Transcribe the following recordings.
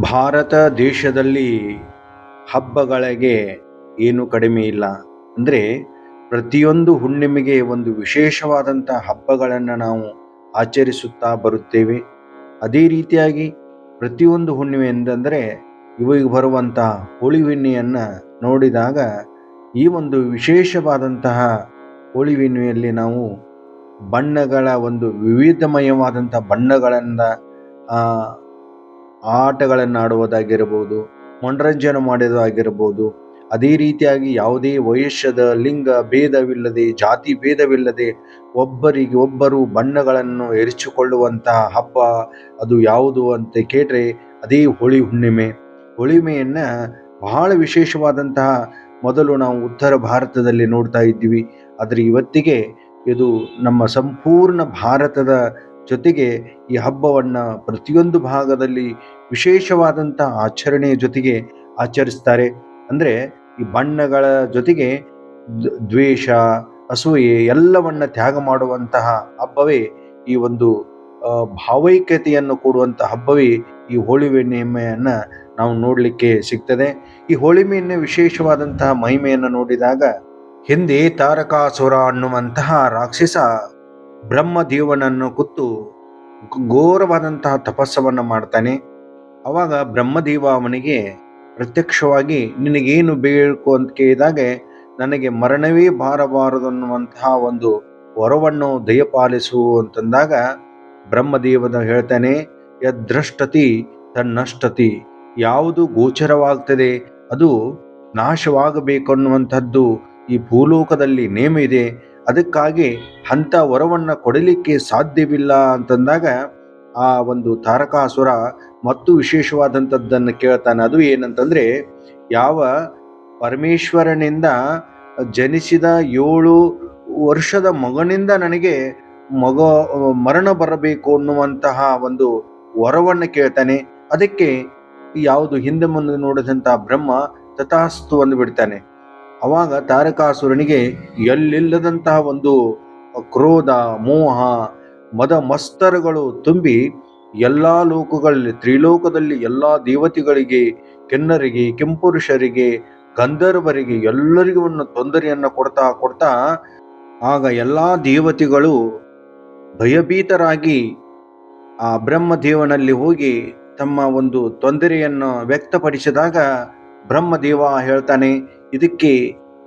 ಭಾರತ ದೇಶದಲ್ಲಿ ಹಬ್ಬಗಳಿಗೆ ಏನು ಕಡಿಮೆ ಇಲ್ಲ. ಅಂದರೆ ಪ್ರತಿಯೊಂದು ಹುಣ್ಣಿಮೆಗೆ ಒಂದು ವಿಶೇಷವಾದಂಥ ಹಬ್ಬಗಳನ್ನು ನಾವು ಆಚರಿಸುತ್ತಾ ಬರುತ್ತೇವೆ. ಅದೇ ರೀತಿಯಾಗಿ ಪ್ರತಿಯೊಂದು ಹುಣ್ಣಿಮೆ ಎಂದರೆ ಇವಾಗ ಬರುವಂಥ ಹೋಳಿ ನೋಡಿದಾಗ ಈ ಒಂದು ವಿಶೇಷವಾದಂತಹ ಹೋಳಿ ನಾವು ಬಣ್ಣಗಳ ಒಂದು ವಿವಿಧಮಯವಾದಂಥ ಬಣ್ಣಗಳಿಂದ ಆಟಗಳನ್ನು ಆಡುವುದಾಗಿರ್ಬೋದು ಮನರಂಜನೆ ಮಾಡೋದಾಗಿರ್ಬೋದು ಅದೇ ರೀತಿಯಾಗಿ ಯಾವುದೇ ವಯಸ್ಸದ ಲಿಂಗ ಭೇದವಿಲ್ಲದೆ, ಜಾತಿ ಭೇದವಿಲ್ಲದೆ ಒಬ್ಬರಿಗೆ ಒಬ್ಬರು ಬಣ್ಣಗಳನ್ನು ಎರಚಿಕೊಳ್ಳುವಂತಹ ಹಬ್ಬ ಅದು ಯಾವುದು ಅಂತ ಕೇಳಿದ್ರೆ ಅದೇ ಹೋಳಿ ಹುಣ್ಣಿಮೆ. ಹುಳಿಮೆಯನ್ನು ಬಹಳ ವಿಶೇಷವಾದಂತಹ ಮೊದಲು ನಾವು ಉತ್ತರ ಭಾರತದಲ್ಲಿ ನೋಡ್ತಾ ಇದ್ದೀವಿ. ಆದರೆ ಇವತ್ತಿಗೆ ಇದು ನಮ್ಮ ಸಂಪೂರ್ಣ ಭಾರತದ ಜೊತೆಗೆ ಈ ಹಬ್ಬವನ್ನು ಪ್ರತಿಯೊಂದು ಭಾಗದಲ್ಲಿ ವಿಶೇಷವಾದಂಥ ಆಚರಣೆಯ ಜೊತೆಗೆ ಆಚರಿಸ್ತಾರೆ. ಅಂದರೆ ಈ ಬಣ್ಣಗಳ ಜೊತೆಗೆ ದ್ವೇಷ, ಅಸೂಯೆ ಎಲ್ಲವನ್ನ ತ್ಯಾಗ ಮಾಡುವಂತಹ ಹಬ್ಬವೇ ಈ ಒಂದು ಭಾವೈಕ್ಯತೆಯನ್ನು ಕೊಡುವಂಥ ಹಬ್ಬವೇ ಈ ಹೋಳಿ ಹುಣ್ಣಿಮೆಯನ್ನು ನಾವು ನೋಡಲಿಕ್ಕೆ ಸಿಗ್ತದೆ. ಈ ಹೋಳಿಮೆಯನ್ನು ವಿಶೇಷವಾದಂತಹ ಮಹಿಮೆಯನ್ನು ನೋಡಿದಾಗ, ಹಿಂದೆ ತಾರಕಾಸುರ ಅನ್ನುವಂತಹ ರಾಕ್ಷಸ ಬ್ರಹ್ಮದೇವನನ್ನು ಕುತ್ತು ಘೋರವಾದಂತಹ ತಪಸ್ಸವನ್ನು ಮಾಡ್ತಾನೆ. ಅವಾಗ ಬ್ರಹ್ಮದೇವ ಅವನಿಗೆ ಪ್ರತ್ಯಕ್ಷವಾಗಿ, ನಿನಗೇನು ಬೇಕು? ಅಂತ ಕೇಳಿದಾಗ, ನನಗೆ ಮರಣವೇ ಬಾರಬಾರದು ಅನ್ನುವಂತಹ ಒಂದು ವರವನ್ನು ದಯಪಾಲಿಸು ಅಂತಂದಾಗ ಬ್ರಹ್ಮದೇವನ ಹೇಳ್ತಾನೆ, ಯದ್ರಷ್ಟತಿ ತನ್ನಷ್ಟತಿ. ಯಾವುದು ಗೋಚರವಾಗ್ತದೆ, ಅದು ನಾಶವಾಗಬೇಕು ಅನ್ನುವಂಥದ್ದು ಈ ಭೂಲೋಕದಲ್ಲಿ ನೇಮ ಇದೆ ಅದಕ್ಕಾಗಿ ಅಂಥ ವರವನ್ನು ಕೊಡಲಿಕ್ಕೆ ಸಾಧ್ಯವಿಲ್ಲ ಅಂತಂದಾಗ ಆ ಒಂದು ತಾರಕಾಸುರ ಮತ್ತು ವಿಶೇಷವಾದಂಥದ್ದನ್ನು ಕೇಳ್ತಾನೆ. ಅದು ಏನಂತಂದರೆ, ಯಾವ ಪರಮೇಶ್ವರನಿಂದ ಜನಿಸಿದ ಏಳು ವರ್ಷದ ಮಗನಿಂದ ನನಗೆ ಮಗ, ಮರಣ ಬರಬೇಕು ಅನ್ನುವಂತಹ ಒಂದು ವರವನ್ನು ಕೇಳ್ತಾನೆ. ಅದಕ್ಕೆ ಯಾವುದು ಹಿಂದೆ ಮುಂದೆ ನೋಡಿದಂಥ ಬ್ರಹ್ಮ ತಥಾಸ್ತು ಅಂದು ಬಿಡ್ತಾನೆ. ಅವಾಗ ತಾರಕಾಸುರನಿಗೆ ಎಲ್ಲಿಲ್ಲದಂತಹ ಒಂದು ಕ್ರೋಧ, ಮೋಹ, ಮದ ಮಸ್ತರಗಳು ತುಂಬಿ ಎಲ್ಲ ಲೋಕಗಳಲ್ಲಿ, ತ್ರಿಲೋಕದಲ್ಲಿ ಎಲ್ಲ ದೇವತೆಗಳಿಗೆ, ಕೆನ್ನರಿಗೆ, ಕೆಂಪುರುಷರಿಗೆ, ಗಂಧರ್ವರಿಗೆ ಎಲ್ಲರಿಗೂ ಒಂದು ತೊಂದರೆಯನ್ನು ಕೊಡ್ತಾ ಕೊಡ್ತಾ ಆಗ ಎಲ್ಲ ದೇವತೆಗಳು ಭಯಭೀತರಾಗಿ ಆ ಬ್ರಹ್ಮದೇವನಲ್ಲಿ ಹೋಗಿ ತಮ್ಮ ಒಂದು ತೊಂದರೆಯನ್ನು ವ್ಯಕ್ತಪಡಿಸಿದಾಗ ಬ್ರಹ್ಮದೇವ ಹೇಳ್ತಾನೆ ಇದಕ್ಕೆ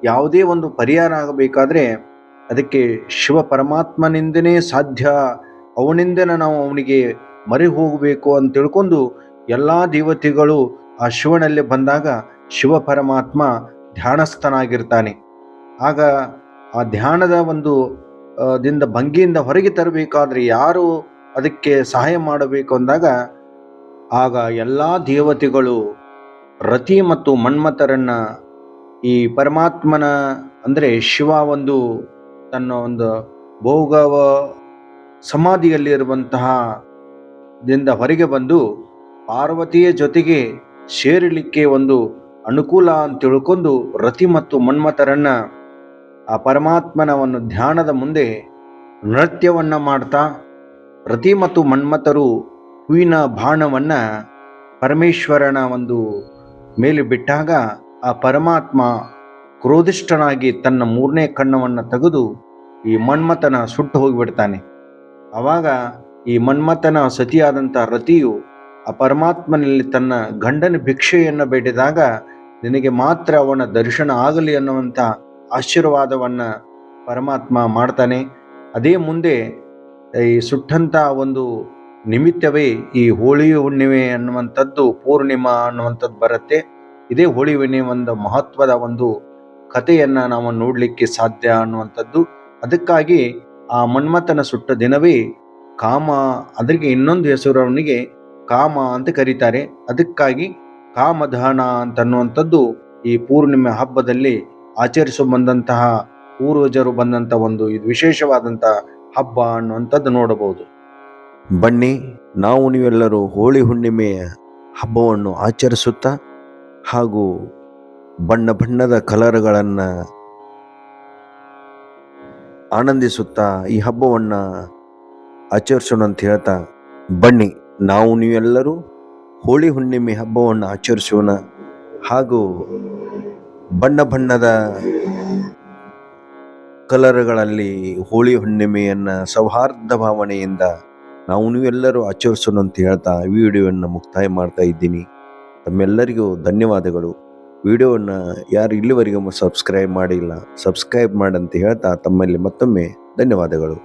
ಯಾವುದೇ ಒಂದು ಪರಿಹಾರ ಆಗಬೇಕಾದ್ರೆ ಅದಕ್ಕೆ ಶಿವ ಪರಮಾತ್ಮನಿಂದನೇ ಸಾಧ್ಯ. ಅವನಿಂದನೇ ನಾವು ಅವನಿಗೆ ಮರೆ ಹೋಗಬೇಕು ಅಂತ ತಿಳ್ಕೊಂಡು ಎಲ್ಲ ದೇವತೆಗಳು ಆ ಶಿವನಲ್ಲಿ ಬಂದಾಗ ಶಿವ ಪರಮಾತ್ಮ ಧ್ಯಾನಸ್ಥನಾಗಿರ್ತಾನೆ. ಆಗ ಆ ಧ್ಯಾನದ ಒಂದು ದಿಂದ ಭಂಗಿಯಿಂದ ಹೊರಗೆ ತರಬೇಕಾದ್ರೆ ಯಾರು ಅದಕ್ಕೆ ಸಹಾಯ ಮಾಡಬೇಕು ಅಂದಾಗ ಆಗ ಎಲ್ಲ ದೇವತೆಗಳು ರತಿ ಮತ್ತು ಮನ್ಮಥರನ್ನ ಈ ಪರಮಾತ್ಮನ ಅಂದರೆ ಶಿವ ಒಂದು ತನ್ನ ಒಂದು ಭೋಗವ ಸಮಾಧಿಯಲ್ಲಿರುವಂತಹ ದಿಂದ ಹೊರಗೆ ಬಂದು ಪಾರ್ವತಿಯ ಜೊತೆಗೆ ಸೇರಲಿಕ್ಕೆ ಒಂದು ಅನುಕೂಲ ಅಂತ ತಿಳ್ಕೊಂಡು ರತಿ ಮತ್ತು ಮನ್ಮಥರನ್ನ ಆ ಪರಮಾತ್ಮನ ಒಂದು ಧ್ಯಾನದ ಮುಂದೆ ನೃತ್ಯವನ್ನು ಮಾಡ್ತಾ ರತಿ ಮತ್ತು ಮನ್ಮಥರು ಹೂವಿನ ಬಾಣವನ್ನು ಪರಮೇಶ್ವರನ ಒಂದು ಮೇಲೆ ಬಿಟ್ಟಾಗ ಆ ಪರಮಾತ್ಮ ಕ್ರೋಧಿಷ್ಠನಾಗಿ ತನ್ನ ಮೂರನೇ ಕಣ್ಣವನ್ನು ತೆಗೆದು ಈ ಮನ್ಮಥನ ಸುಟ್ಟು ಹೋಗಿಬಿಡ್ತಾನೆ. ಆವಾಗ ಈ ಮನ್ಮಥನ ಸತಿಯಾದಂಥ ರತಿಯು ಆ ಪರಮಾತ್ಮನಲ್ಲಿ ತನ್ನ ಗಂಡನ ಭಿಕ್ಷೆಯನ್ನು ಬೇಡಿದಾಗ ನಿನಗೆ ಮಾತ್ರ ಅವನ ದರ್ಶನ ಆಗಲಿ ಅನ್ನುವಂಥ ಆಶೀರ್ವಾದವನ್ನು ಪರಮಾತ್ಮ ಮಾಡ್ತಾನೆ. ಅದೇ ಮುಂದೆ ಈ ಸುಟ್ಟಂಥ ಒಂದು ನಿಮಿತ್ತವೇ ಈ ಹೋಳಿ ಹುಣ್ಣಿಮೆ ಅನ್ನುವಂಥದ್ದು ಪೂರ್ಣಿಮಾ ಅನ್ನುವಂಥದ್ದು ಬರುತ್ತೆ. ಇದೇ ಹೋಳಿ ಹುಣ್ಣಿಮೆ ಒಂದು ಮಹತ್ವದ ಒಂದು ಕಥೆಯನ್ನು ನಾವು ನೋಡಲಿಕ್ಕೆ ಸಾಧ್ಯ ಅನ್ನುವಂಥದ್ದು. ಅದಕ್ಕಾಗಿ ಆ ಮನ್ಮಥನ ಸುಟ್ಟ ದಿನವೇ ಕಾಮ ಅದಕ್ಕೆ ಇನ್ನೊಂದು ಹೆಸರು ಅವನಿಗೆ ಕಾಮ ಅಂತ ಕರೀತಾರೆ. ಅದಕ್ಕಾಗಿ ಕಾಮದಾನ ಅಂತ ಅನ್ನುವಂಥದ್ದು ಈ ಪೂರ್ಣಿಮೆ ಹಬ್ಬದಲ್ಲಿ ಆಚರಿಸು ಬಂದಂತಹ ಪೂರ್ವಜರು ಬಂದಂಥ ಒಂದು ಇದು ವಿಶೇಷವಾದಂತಹ ಹಬ್ಬ ಅನ್ನುವಂಥದ್ದು ನೋಡಬಹುದು. ಬನ್ನಿ, ನಾವು ನೀವೆಲ್ಲರೂ ಹೋಳಿ ಹುಣ್ಣಿಮೆಯ ಹಬ್ಬವನ್ನು ಆಚರಿಸುತ್ತಾ ಹಾಗೂ ಬಣ್ಣ ಬಣ್ಣದ ಕಲರ್ಗಳನ್ನು ಆನಂದಿಸುತ್ತಾ ಈ ಹಬ್ಬವನ್ನು ಆಚರಿಸೋಣ ಅಂತ ಹೇಳ್ತಾ, ಬನ್ನಿ, ನಾವು ನೀವೆಲ್ಲರೂ ಹೋಳಿ ಹುಣ್ಣಿಮೆ ಹಬ್ಬವನ್ನು ಆಚರಿಸೋಣ ಹಾಗೂ ಬಣ್ಣ ಬಣ್ಣದ ಕಲರ್ಗಳಲ್ಲಿ ಹೋಳಿ ಹುಣ್ಣಿಮೆಯನ್ನು ಸೌಹಾರ್ದ ಭಾವನೆಯಿಂದ ನಾವು ನೀವೆಲ್ಲರೂ ಆಚರಿಸೋಣ ಅಂತ ಹೇಳ್ತಾ ವಿಡಿಯೋವನ್ನು ಮುಕ್ತಾಯ ಮಾಡ್ತಾ ಇದ್ದೀನಿ. ತಮ್ಮೆಲ್ಲರಿಗೂ ಧನ್ಯವಾದಗಳು. ವಿಡಿಯೋವನ್ನು ಯಾರು ಇಲ್ಲಿವರೆಗೂ ಸಬ್ಸ್ಕ್ರೈಬ್ ಮಾಡಿಲ್ಲ ಸಬ್ಸ್ಕ್ರೈಬ್ ಮಾಡಂತ ಹೇಳ್ತಾ ತಮ್ಮಲ್ಲಿ ಮತ್ತೊಮ್ಮೆ ಧನ್ಯವಾದಗಳು.